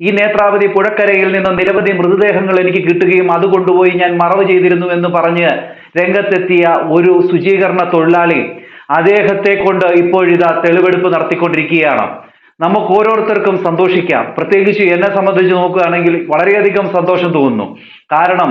ഈ നേത്രാവതി പുഴക്കരയിൽ നിന്ന് നിരവധി മൃതദേഹങ്ങൾ എനിക്ക് കിട്ടുകയും അത് കൊണ്ടുപോയി ഞാൻ മറവ് ചെയ്തിരുന്നു എന്ന് പറഞ്ഞ് രംഗത്തെത്തിയ ഒരു ശുചീകരണ തൊഴിലാളി അദ്ദേഹത്തെ കൊണ്ട് ഇപ്പോഴിതാ തെളിവെടുപ്പ് നടത്തിക്കൊണ്ടിരിക്കുകയാണ്. നമുക്ക് ഓരോരുത്തർക്കും സന്തോഷിക്കാം. പ്രത്യേകിച്ച് എന്നെ സംബന്ധിച്ച് നോക്കുകയാണെങ്കിൽ വളരെയധികം സന്തോഷം തോന്നുന്നു. കാരണം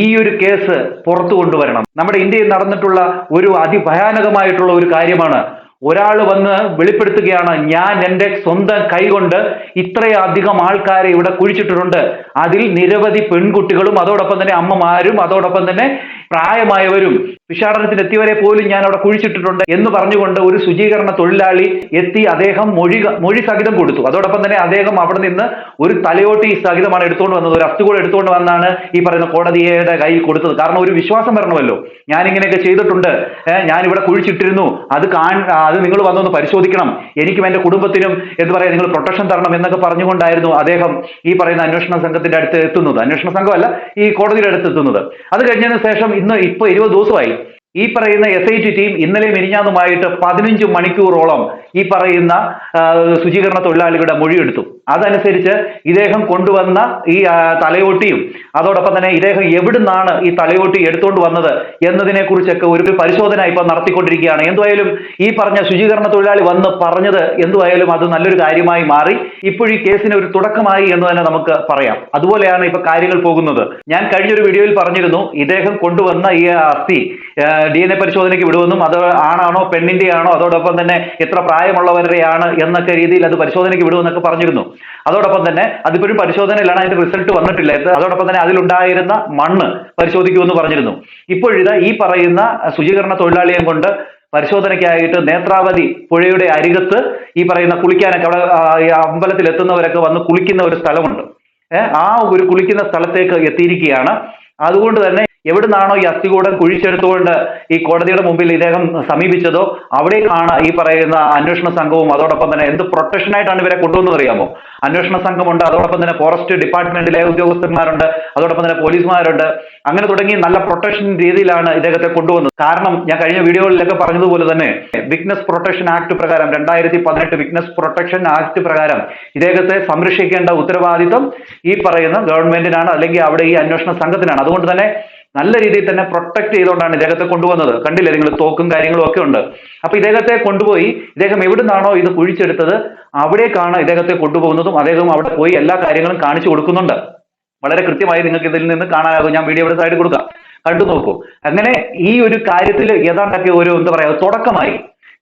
ഈ ഒരു കേസ് പുറത്തു കൊണ്ടുവരണം. നമ്മുടെ ഇന്ത്യയിൽ നടന്നിട്ടുള്ള ഒരു അതിഭയാനകമായിട്ടുള്ള ഒരു കാര്യമാണ് ഒരാൾ വന്ന് വെളിപ്പെടുത്തുകയാണ് ഞാൻ എന്റെ സ്വന്തം കൈകൊണ്ട് ഇത്രയധികം ആൾക്കാരെ ഇവിടെ കുഴിച്ചിട്ടിട്ടുണ്ട്. അതിൽ നിരവധി പെൺകുട്ടികളും അതോടൊപ്പം തന്നെ അമ്മമാരും അതോടൊപ്പം തന്നെ പ്രായമായവരും വിഷാടനത്തിന് എത്തിയവരെ പോലും ഞാൻ അവിടെ കുഴിച്ചിട്ടിട്ടുണ്ട് എന്ന് പറഞ്ഞുകൊണ്ട് ഒരു ശുചീകരണ തൊഴിലാളി എത്തി അദ്ദേഹം മൊഴി മൊഴി സഹിതം കൊടുത്തു. അതോടൊപ്പം തന്നെ അദ്ദേഹം അവിടെ നിന്ന് ഒരു തലയോട്ടി സഹിതമാണ് എടുത്തുകൊണ്ട് വന്നത്. ഒരു അസ്ഥികൂടെ എടുത്തുകൊണ്ട് വന്നാണ് ഈ പറയുന്ന കോടതിയുടെ കയ്യിൽ കൊടുത്തത്. കാരണം ഒരു വിശ്വാസം വരണമല്ലോ. ഞാൻ ഇങ്ങനെയൊക്കെ ചെയ്തിട്ടുണ്ട്. ഞാൻ ഇവിടെ കുഴിച്ചിട്ടിരുന്നു. അത് കാൺ അത് നിങ്ങൾ വന്നൊന്ന് പരിശോധിക്കണം. എനിക്കും എന്റെ കുടുംബത്തിനും എന്ന് പറയാൻ നിങ്ങൾ പ്രൊട്ടക്ഷൻ തരണം എന്നൊക്കെ പറഞ്ഞുകൊണ്ടായിരുന്നു അദ്ദേഹം ഈ പറയുന്ന അന്വേഷണ സംഘത്തിന്റെ അടുത്ത് എത്തുന്നത്. അന്വേഷണ സംഘമല്ല ഈ കോടതിയുടെ അടുത്ത് എത്തുന്നത്. അത് കഴിഞ്ഞതിന് ശേഷം ഇന്ന് ഇപ്പൊ ഇരുപത് ദിവസമായി. ഈ പറയുന്ന എസ് ഐ ടി ടീം ഇന്നലെ മിനിഞ്ഞാന്നുമായിട്ട് പതിനഞ്ച് മണിക്കൂറോളം ഈ പറയുന്ന ശുചീകരണ തൊഴിലാളികളുടെ മൊഴിയെടുത്തു. അതനുസരിച്ച് ഇദ്ദേഹം കൊണ്ടുവന്ന ഈ തലയോട്ടിയും അതോടൊപ്പം തന്നെ ഇദ്ദേഹം എവിടുന്നാണ് ഈ തലയോട്ടി എടുത്തുകൊണ്ട് വന്നത് എന്നതിനെ കുറിച്ചൊക്കെ ഒരു പരിശോധന ഇപ്പൊ നടത്തിക്കൊണ്ടിരിക്കുകയാണ്. എന്തുവായാലും ഈ പറഞ്ഞ ശുചീകരണ തൊഴിലാളി വന്ന് പറഞ്ഞത് എന്തുവായാലും അത് നല്ലൊരു കാര്യമായി മാറി. ഇപ്പോഴീ കേസിന് ഒരു തുടക്കമായി എന്ന് തന്നെ നമുക്ക് പറയാം. അതുപോലെയാണ് ഇപ്പൊ കാര്യങ്ങൾ പോകുന്നത്. ഞാൻ കഴിഞ്ഞൊരു വീഡിയോയിൽ പറഞ്ഞിരുന്നു ഇദ്ദേഹം കൊണ്ടുവന്ന ഈ അസ്ഥി ഡി എൻ എ പരിശോധനയ്ക്ക് വിടുമെന്നും അത് ആണാണോ പെണ്ണിന്റെ ആണോ അതോടൊപ്പം തന്നെ എത്ര പ്രായമുള്ളവരുടെയാണ് എന്നൊക്കെ രീതിയിൽ അത് പരിശോധനയ്ക്ക് വിടുമെന്നൊക്കെ പറഞ്ഞിരുന്നു. അതോടൊപ്പം തന്നെ അതിപ്പോഴും പരിശോധനയിലാണ് അതിന്റെ റിസൾട്ട് വന്നിട്ടില്ല. അതോടൊപ്പം തന്നെ അതിലുണ്ടായിരുന്ന മണ്ണ് പരിശോധിക്കുമെന്ന് പറഞ്ഞിരുന്നു. ഇപ്പോഴിത് ഈ പറയുന്ന ശുചീകരണ തൊഴിലാളിയെ കൊണ്ട് പരിശോധനയ്ക്കായിട്ട് നേത്രാവതി പുഴയുടെ അരികത്ത് ഈ പറയുന്ന കുളിക്കാനൊക്കെ അവിടെ അമ്പലത്തിൽ എത്തുന്നവരൊക്കെ വന്ന് കുളിക്കുന്ന ഒരു സ്ഥലമുണ്ട്. ആ ഒരു കുളിക്കുന്ന സ്ഥലത്തേക്ക് എത്തിയിരിക്കുകയാണ്. അതുകൊണ്ട് തന്നെ എവിടുന്നാണോ ഈ അസ്ഥികൂടം കുഴിച്ചെടുത്തുകൊണ്ട് ഈ കോടതിയുടെ മുമ്പിൽ ഇദ്ദേഹം സമീപിച്ചതോ അവിടേക്കാണ് ഈ പറയുന്ന അന്വേഷണ സംഘവും അതോടൊപ്പം തന്നെ എന്ത് പ്രൊട്ടക്ഷനായിട്ടാണ് ഇവരെ കൊണ്ടുവന്നത് അറിയാമോ? അന്വേഷണ സംഘമുണ്ട് അതോടൊപ്പം തന്നെ ഫോറസ്റ്റ് ഡിപ്പാർട്ട്മെന്റിലെ ഉദ്യോഗസ്ഥന്മാരുണ്ട് അതോടൊപ്പം തന്നെ പോലീസുമാരുണ്ട്. അങ്ങനെ തുടങ്ങി നല്ല പ്രൊട്ടക്ഷൻ രീതിയിലാണ് ഇദ്ദേഹത്തെ കൊണ്ടുവന്നത്. കാരണം ഞാൻ കഴിഞ്ഞ വീഡിയോകളിലൊക്കെ പറഞ്ഞതുപോലെ തന്നെ വിക്നസ് പ്രൊട്ടക്ഷൻ ആക്ട് പ്രകാരം രണ്ടായിരത്തി പതിനെട്ട് വിക്നസ് പ്രൊട്ടക്ഷൻ ആക്ട് പ്രകാരം ഇദ്ദേഹത്തെ സംരക്ഷിക്കേണ്ട ഉത്തരവാദിത്വം ഈ പറയുന്ന ഗവൺമെന്റിനാണ് അല്ലെങ്കിൽ അവിടെ ഈ അന്വേഷണ സംഘത്തിനാണ്. അതുകൊണ്ട് തന്നെ നല്ല രീതിയിൽ തന്നെ പ്രൊട്ടക്ട് ചെയ്തുകൊണ്ടാണ് ഇദ്ദേഹത്തെ കൊണ്ടുവന്നത്. കണ്ടില്ലേ? നിങ്ങൾ തോക്കും കാര്യങ്ങളും ഒക്കെ ഉണ്ട്. അപ്പൊ ഇദ്ദേഹത്തെ കൊണ്ടുപോയി ഇദ്ദേഹം എവിടുന്നാണോ ഇത് കുഴിച്ചെടുത്തത് അവിടേക്കാണ് ഇദ്ദേഹത്തെ കൊണ്ടുപോകുന്നതും അദ്ദേഹം അവിടെ പോയി എല്ലാ കാര്യങ്ങളും കാണിച്ചു കൊടുക്കുന്നുണ്ട്. വളരെ കൃത്യമായി നിങ്ങൾക്ക് ഇതിൽ നിന്ന് കാണാനാകും. ഞാൻ വീഡിയോ ഇവിടെ സൈഡിൽ കൊടുക്കാം. കണ്ടു നോക്കൂ. അങ്ങനെ ഈ ഒരു കാര്യത്തിൽ ഏതാണ്ടൊക്കെ ഒരു എന്താ പറയാ തുടക്കമായി.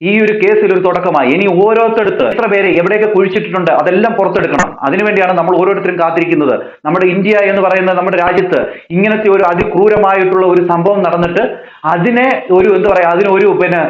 ഈ ഒരു കേസിൽ ഒരു തുടക്കമായി. ഇനി ഓരോരുത്തടുത്ത് എത്ര പേരെ എവിടെയൊക്കെ കുഴിച്ചിട്ടുണ്ട് അതെല്ലാം പുറത്തെടുക്കണം. അതിനുവേണ്ടിയാണ് നമ്മൾ ഓരോരുത്തരും കാത്തിരിക്കുന്നത്. നമ്മുടെ ഇന്ത്യ എന്ന് പറയുന്ന നമ്മുടെ രാജ്യത്ത് ഇങ്ങനത്തെ ഒരു അതിക്രൂരമായിട്ടുള്ള ഒരു സംഭവം നടന്നിട്ട് അതിനെ ഒരു എന്താ പറയാ അതിനൊരു പിന്നെ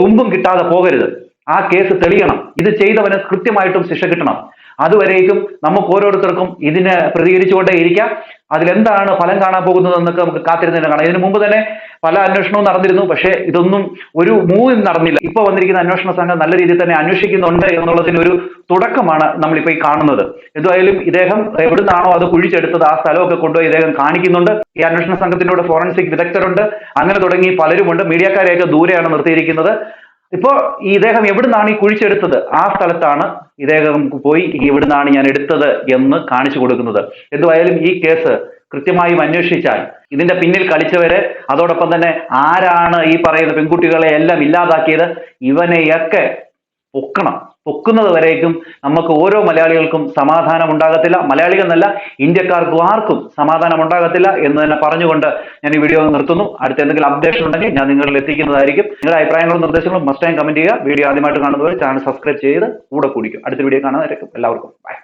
തുമ്പും കിട്ടാതെ പോകരുത്. ആ കേസ് തെളിയണം. ഇത് ചെയ്തവന് കൃത്യമായിട്ടും ശിക്ഷ കിട്ടണം. അതുവരേക്കും നമുക്ക് ഓരോരുത്തർക്കും ഇതിന് പ്രതികരിച്ചുകൊണ്ടേ ഇരിക്കാം. അതിലെന്താണ് ഫലം കാണാൻ പോകുന്നത് എന്നൊക്കെ നമുക്ക് കാത്തിരുന്ന് തന്നെ കാണാം. ഇതിനു മുമ്പ് തന്നെ പല അന്വേഷണവും നടന്നിരുന്നു. പക്ഷേ ഇതൊന്നും ഒരു മൂവ് നടന്നില്ല. ഇപ്പൊ വന്നിരിക്കുന്ന അന്വേഷണ സംഘം നല്ല രീതിയിൽ തന്നെ അന്വേഷിക്കുന്നുണ്ട് എന്നുള്ളതിന് ഒരു തുടക്കമാണ് നമ്മളിപ്പോ ഈ കാണുന്നത്. എന്തായാലും ഇദ്ദേഹം എവിടുന്നാണോ അത് കുഴിച്ചെടുത്തത് ആ സ്ഥലമൊക്കെ കൊണ്ടുപോയി ഇദ്ദേഹം കാണിക്കുന്നുണ്ട്. ഈ അന്വേഷണ സംഘത്തിനോട് ഫോറൻസിക് വിദഗ്ധരുണ്ട്. അങ്ങനെ തുടങ്ങി പലരുമുണ്ട്. മീഡിയക്കാരെയൊക്കെ ദൂരെയാണ് നിർത്തിയിരിക്കുന്നത്. ഇപ്പോ ഈ ഇദ്ദേഹം എവിടുന്നാണ് ഈ കുഴിച്ചെടുത്തത്? ആ സ്ഥലത്താണ് ഇദ്ദേഹം പോയി എവിടുന്നാണ് ഞാൻ എടുത്തത് എന്ന് കാണിച്ചു കൊടുക്കുന്നത്. എന്തുവായാലും ഈ കേസ് കൃത്യമായും അന്വേഷിച്ചാൽ ഇതിന്റെ പിന്നിൽ കളിച്ചവരെ അതോടൊപ്പം തന്നെ ആരാണ് ഈ പറയുന്ന പെൺകുട്ടികളെ എല്ലാം ഇല്ലാതാക്കിയത് ഇവനെയൊക്കെ പൊക്കണം. പൊക്കുന്നത് വരേക്കും നമുക്ക് ഓരോ മലയാളികൾക്കും സമാധാനം ഉണ്ടാകത്തില്ല. മലയാളികൾ എന്നല്ല ഇന്ത്യക്കാർക്കും ആർക്കും സമാധാനം ഉണ്ടാകത്തില്ല എന്ന് തന്നെ പറഞ്ഞുകൊണ്ട് ഞാൻ ഈ വീഡിയോ നിർത്തുന്നു. അടുത്ത എന്തെങ്കിലും അപ്ഡേഷൻ ഉണ്ടെങ്കിൽ ഞാൻ നിങ്ങളിൽ എത്തിക്കുന്നതായിരിക്കും. നിങ്ങളുടെ അഭിപ്രായങ്ങളും നിർദ്ദേശങ്ങളും മസ്റ്റ് ടൈം കമന്റ് ചെയ്യുക. വീഡിയോ ആദ്യമായിട്ട് കാണുന്നവർ ചാനൽ സബ്സ്ക്രൈബ് ചെയ്ത് കൂടെ കൂടിക്കും. അടുത്ത വീഡിയോ കാണാനായിരിക്കും എല്ലാവർക്കും ബൈ